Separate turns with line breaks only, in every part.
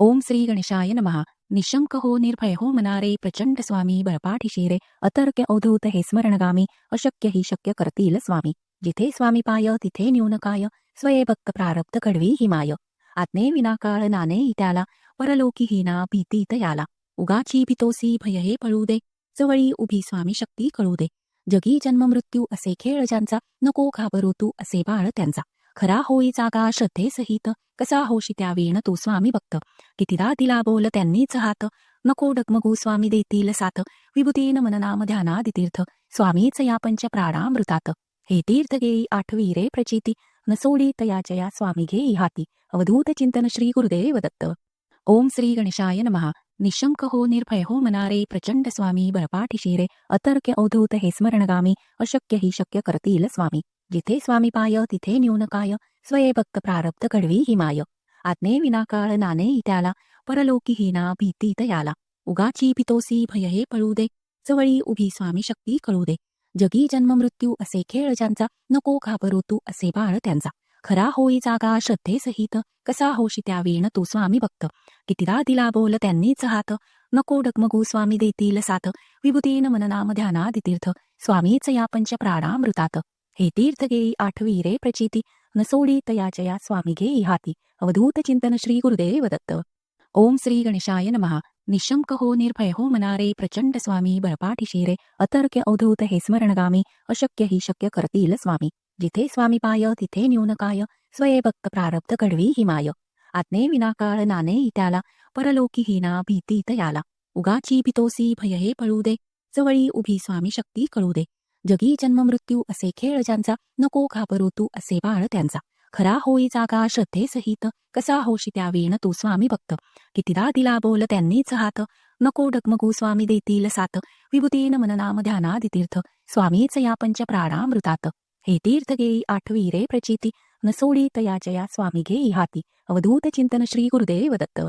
ओम श्री गणेशाय नमहा निशंक हो निर्भय हो मनारे प्रचंड स्वामी बरपाठी शिरे अतर्क्य अवधूत हे स्मरणगामी अशक्य ही शक्य करतील स्वामी। जिथे स्वामी पाय तिथे न्यूनकाय स्वये भक्त प्रारब्ध कडवी हिमाय। आत्मे विनाकाळ नाने त्याला परलोकी हिना भीतीत तयाला उगाची भितोसी भय हे पळू दे जवळी उभी स्वामी शक्ती कळू दे जगी जन्म मृत्यू असे खेळ ज्यांचा नको घाबरू तू असे बाळ त्यांचा। खरा होई जागा श्रद्धे सहित कसा होशी त्या वेण तू स्वामी भक्त. कितीदा दिला बोल त्यांनीच हात नको डगमगू स्वामी देतील साथ. विभूतीन मननाम ध्यानादितीर्थ स्वामीच या पंच प्राणामृतात. हे तीर्थ गेई आठवी रे प्रचिती नसोडी तयाचया स्वामी घेई हाती. अवधूत चिंतन श्री गुरुदेव दत्त. ओम श्री गणेशाय नमहा निशंक हो निर्भय हो मनारे प्रचंड स्वामी बरपाठी शिरे अतर्क्य अवधूत हे स्मरणगामी अशक्य ही शक्य करतील स्वामी. जिथे स्वामी पाय तिथे न्यूनकाय स्वये भक्त प्रारब्ध कडवी हिमाय. आत्मे विनाकाळ नाने त्याला परलोकी हिना भीतीत तयाला उगाची पितोसी भय हे पळू दे जवळी उभी स्वामी शक्ती कळू दे जगी जन्म मृत्यू असे खेळ ज्यांचा नको घाबरू तू असे बाळ त्यांचा. खरा होई जागा श्रद्धे सहित कसा होशी त्या वीण तू स्वामी भक्त. कितीदा दिला बोल त्यांनीच हात नको डगमगू स्वामी देतील साथ. विभूतीन मननाम ध्यानादितीर्थ स्वामीच या पंच प्राणामृतात हे तीर्थ घेई आठवी रे प्रचिती न सोडी तयाचया स्वामी घेई हाती अवधूत चिंतन श्री गुरुदेव दत्त ओम श्री गणेशाय नमः निशंक हो निर्भय हो मनारे प्रचंड स्वामी बळपाठी अतर्क अतर्क्य अवधूत हे स्मरणगामी अशक्य ही शक्य करतील स्वामी जिथे स्वामी पाय तिथे न्यूनकाय स्वये भक्त प्रारब्ध कडवी हिमाय आत्मे विनाकाळ नाने त्याला परलोकी हिना भीतीत तयाला उगाची भितोसी भय हे पळू दे जवळी उभी स्वामी शक्ती कळू दे जगी जन्म मृत्यू असे खेळ ज्यांचा नको घाबरू तू असे बाळ त्यांचा. खरा होई जागा श्रद्धेसहित कसा होशी त्या वेण तू स्वामी भक्त. कितीदा दिला बोल त्यांनीच हात नको डगमगू स्वामी देतील साथ. विभूतीन मननाम ध्यानादि तीर्थ स्वामीच या पंच प्राणामृतात हे तीर्थ गेई आठवी रे प्रचिती न सोडी तयाचया स्वामी घेई हाती. अवधूत चिंतन श्री गुरुदेव दत्त.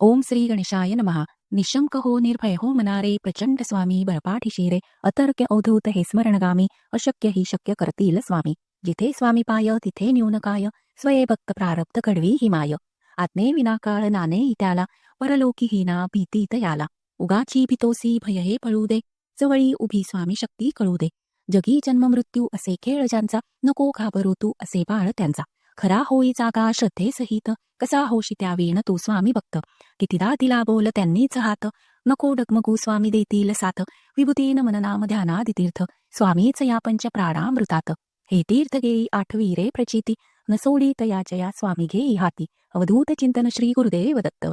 ओम श्री गणेशाय नमहा निशंक हो निर्भय हो मनारे प्रचंड स्वामी बळपाठी शिरे अतर्क्य अवधूत हे स्मरणगामी अशक्य ही शक्य करतील स्वामी। जिथे स्वामी पाय तिथे न्यूनकाय स्वये भक्त प्रारब्ध कडवी हिमाय आत्मे विनाकाळ नाने त्याला परलोकी हिना भीतीत याला। उगाची भितोसी भय हे पळू दे जवळी उभी स्वामी शक्ती कळू दे। जगी जन्म मृत्यू असे खेळ ज्यांचा नको घाबरू तू असे बाळ त्यांचा। खरा होई जागा श्रद्धेसहित कसा होशी त्या वीण तू स्वामी भक्त. कितीदा दिला बोल त्यांनीच हात. नको डगमगू स्वामी देतील साथ. विभूतीन मननाम ध्यानादि तीर्थ स्वामीच या पंच प्राणामृतात. हे तीर्थ घेई आठवी रे प्रचिती. न सोडी तयाचया स्वामी घेई हाती. अवधूत चिंतन श्री गुरुदेव दत्त.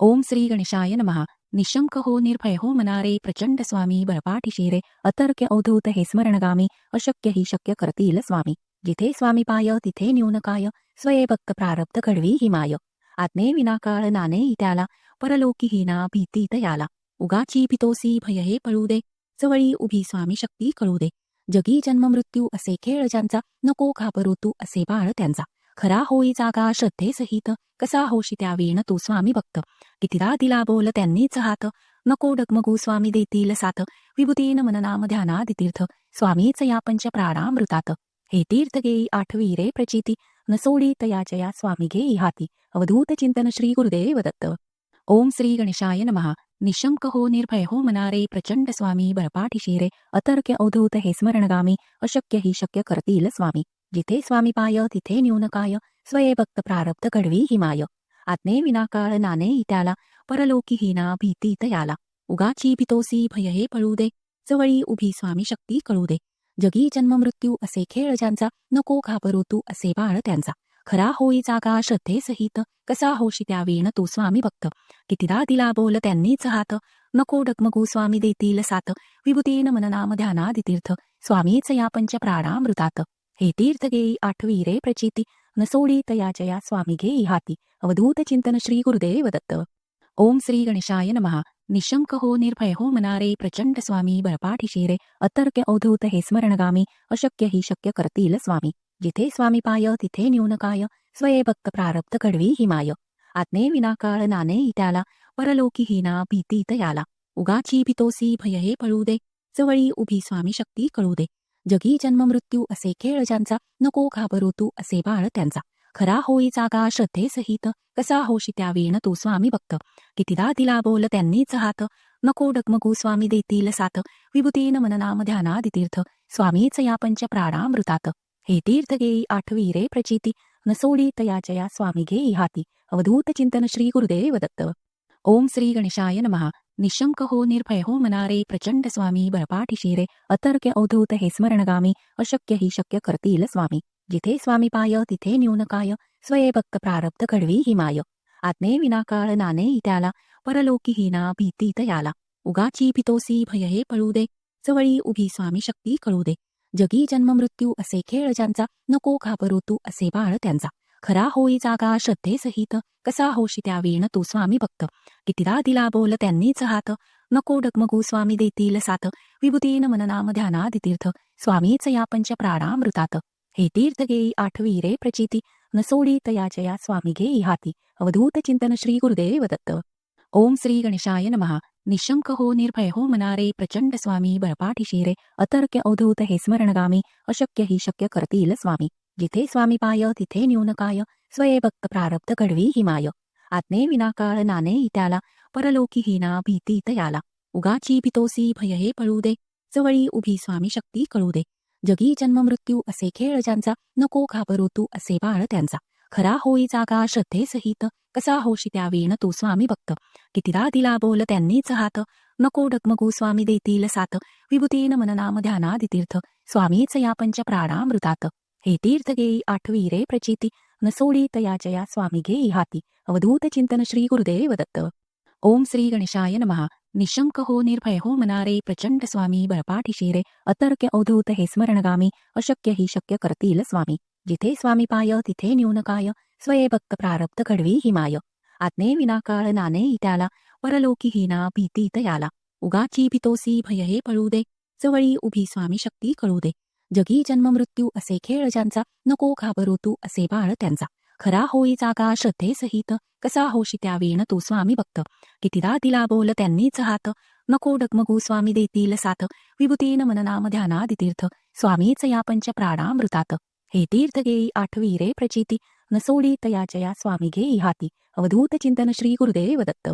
ओम श्री गणेशाय नमहा निशंक हो निर्भय हो मनारे प्रचंड स्वामी बळपाठी शिरे अतर्क्य अवधूत हे स्मरणगामी. अशक्य ही शक्य करतील स्वामी. जिथे स्वामी पाय तिथे न्यूनकाय स्वये भक्त प्रारब्ध घडवी हिमाय. आत्मे विनाकाळ नाने त्याला परलोकी हिना भीतीत याला उगाची भितोसी भय हे पळू दे जवळी उभी स्वामी शक्ती कळू दे जगी जन्म मृत्यू असे खेळ ज्यांचा नको घाबरू तू असे बाळ त्यांचा. खरा होई जागा श्रद्धे सहित कसा होशी त्या वेण तू स्वामी भक्त. कितीदा दिला बोल त्यांनीच हात नको डगमगू स्वामी देतील साथ. विभूतीन मननाम ध्यानादितीर्थ स्वामीच या पंच प्राणामृतात हे तीर्थ घेई आठवी रे प्रचिती न सोडी तयाचया स्वामी घेई हाती अवधूत चिंतन श्री गुरुदेव दत्त ओम श्री गणेशाय नमहा निशंक हो निर्भय हो मनारे प्रचंड स्वामी बळपाठी शिरे अतर्क्य अवधूत हे स्मरणगामी अशक्य ही शक्य करतील स्वामी जिथे स्वामी पाय तिथे न्यूनकाय स्वये भक्त प्रारब्ध घडवी हिमाय आत्मे विनाकाळ नाने त्याला परलोकी हिना भीतीत याला उगाची भीतोसी भय हे पळू दे जवळी उभी स्वामी शक्ती कळू दे जगी जन्म मृत्यू असे खेळ ज्यांचा नको घाबरू तू असे बाळ त्यांचा. खरा होई जागा श्रद्धेसहित कसा होशी त्या तू स्वामी भक्त. कितीदा दिला बोल त्यांनीच हात नको डगमगू स्वामी देतील साथ. विभूतीन मननाम ध्यानादि तीर्थ स्वामीच या पंच प्राणामृतात. हे तीर्थ गेई आठवी रे प्रचिती न सोडी तयाचया स्वामी घेई हाती. अवधूत चिंतन श्री गुरुदेव दत्त. ओम श्री गणेशाय नमः. निशंक हो निर्भय हो मनारे प्रचंड स्वामी बळपाठी शिरे अतर्क्य अवधूत हे स्मरणगामी अशक्य ही शक्य करतील स्वामी जिथे स्वामी पाय तिथे न्यूनकाय स्वये भक्त प्रारब्ध घडवी हिमाय आत्मे विनाकाळ नाने त्याला परलोकी हिना भीतीत याला उगाची भितोसी भय हे पळू दे जवळी उभी स्वामी शक्ती कळू दे जगी जन्म मृत्यू असे खेळ ज्यांचा नको घाबरू तू असे बाळ त्यांचा खरा होई जागा श्रद्धेसहित कसा होशी त्या वीण तू स्वामी भक्त. कितीदा दिला बोल त्यांनीच हात नको डगमगू स्वामी देतील साथ. विभूतेन मननाम ध्यानादितीर्थ स्वामीच या पंच प्राणामृतात. हे तीर्थ घेई आठवी रे प्रचिती न सोडी तयाचया स्वामी घेई हाती. अवधूत चिंतन श्री गुरुदेव दत्त. ओम श्री गणेशाय नमहा निशंक हो निर्भय हो मनारे प्रचंड स्वामी बळपाठी शिरे अतर्क्य अवधूत हे स्मरणगामी अशक्य ही शक्य करतील स्वामी. जिथे स्वामी पाय तिथे न्यून काय स्वये भक्त प्रारब्ध घडवी हिमाय. आत्मे विनाकाळ नाने त्याला परलोकी हिना भीती तयाला उगाची पितोसी भय हे पळू दे जवळी उभी स्वामी शक्ती कळू दे जगी जन्म मृत्यू असे खेळ ज्यांचा नको घाबरू तू असे बाळ त्यांचा. खरा होई जागा श्रद्धेसहित कसा होशी त्या वीण तू स्वामी भक्त. कितीदा दिला बोल त्यांनीच हात नको डगमगू स्वामी देतील साथ. विभूतीन मननाम ध्यानादितीर्थ स्वामीच या पंच प्राणामृतात हे तीर्थ घेई आठवी रे प्रचिती नसोडी तयाचया स्वामी घेई हाती अवधूत चिंतन श्री गुरुदेव दत्त. ओम श्री गणेशाय नमहा निशंक हो निर्भय हो मनारे प्रचंड स्वामी बळपाठी रे अतर्क्य अवधूत हे स्मरणगामी अशक्य ही शक्य करतील स्वामी. जिथे स्वामी पाय तिथे न्यूनकाय स्वये भक्त प्रारब्ध घडवी हिमाय आत्मे विनाकाळ नाने त्याला परलोकी हिना भीती तयाला. उगाची भितोसी भय हे पळू दे जवळी उभी स्वामी शक्ती कळू दे. जगी जन्म मृत्यू असे खेळ ज्यांचा नको घाबरू तू असे बाळ त्यांचा. खरा होई जागा श्रद्धेसहित कसा होशी त्या वेण तू स्वामी भक्त. कितीदा दिला बोल त्यांनीच हात नको डगमगू स्वामी देतील साथ. विभूतीन मननाम ध्यानादि तीर्थ स्वामीच या पंच प्राणामृतात हे तीर्थ गेई आठवी रे प्रचिती न सोडी तयाचया स्वामी घेई हाती. अवधूत चिंतन श्री गुरुदेव दत्त. ओम श्री गणेशाय नमहा निशंक हो निर्भय हो मनारे प्रचंड स्वामी बळपाठी शिरे अतर्क्य अवधूत हे स्मरणगामी अशक्य ही शक्य करतील स्वामी जिथे स्वामी पाय तिथे न्यून काय स्वये भक्त प्रारब्ध घडवी हिमाय आत्मे विनाकाळ नाने त्याला परलोकी हिना भीती तयाला उगाची भितोसी भय हे पळू दे जवळी उभी स्वामी शक्ती कळू दे जगी जन्म मृत्यू असे खेळ ज्यांचा नको घाबरू तू असे बाळ त्यांचा खरा होई जागा श्रद्धेसहित कसा होशी त्या वीण तू स्वामी भक्त. कितीदा दिला बोल त्यांनीच हात. नको डगमगू स्वामी देतील साथ. विभूतीन मननाम ध्यानादि तीर्थ स्वामीच या पंच प्राणामृतात. हे तीर्थ घेई आठवी रे प्रचिती. न सोडी तयाचया स्वामी घेई हाती. अवधूत चिंतन श्री गुरुदेव दत्त.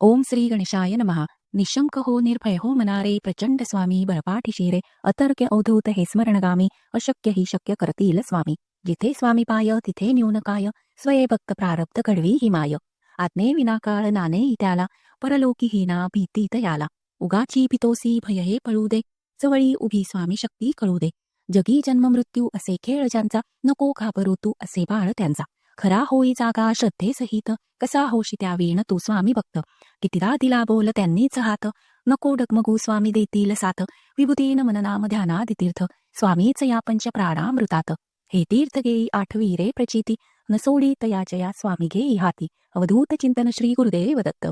ओम श्री गणेशाय नमहा निशंक हो निर्भय हो मनारे प्रचंड स्वामी बळपाठी शिरे अतर्क्य अवधूत हे स्मरणगामी. अशक्य ही शक्य करतील स्वामी. जिथे स्वामी पाय तिथे न्यूनकाय स्वये भक्त प्रारब्ध घडवी हिमाय. आत्मे विनाकाळ नाने त्याला परलोकी हिना भीती तयाला उगाची पितोसी भय हे पळू दे जवळी उभी स्वामी शक्ती कळू दे जगी जन्म मृत्यू असे खेळ ज्यांचा नको घाबरू तू असे बाळ त्यांचा. खरा होई जागा श्रद्धेसहित कसा होशी त्या वेण तू स्वामी भक्त. कितीदा दिला बोल त्यांनीच हात नको डगमगू स्वामी देतील साथ. विभूतीन मननाम ध्यानादितीर्थ स्वामीच या पंच प्राणामृतात हे तीर्थ गेई आठवी रे प्रचिती न सोडी तयाचया स्वामी घेई हाती. अवधूत चिंतन श्री गुरुदेव दत्त.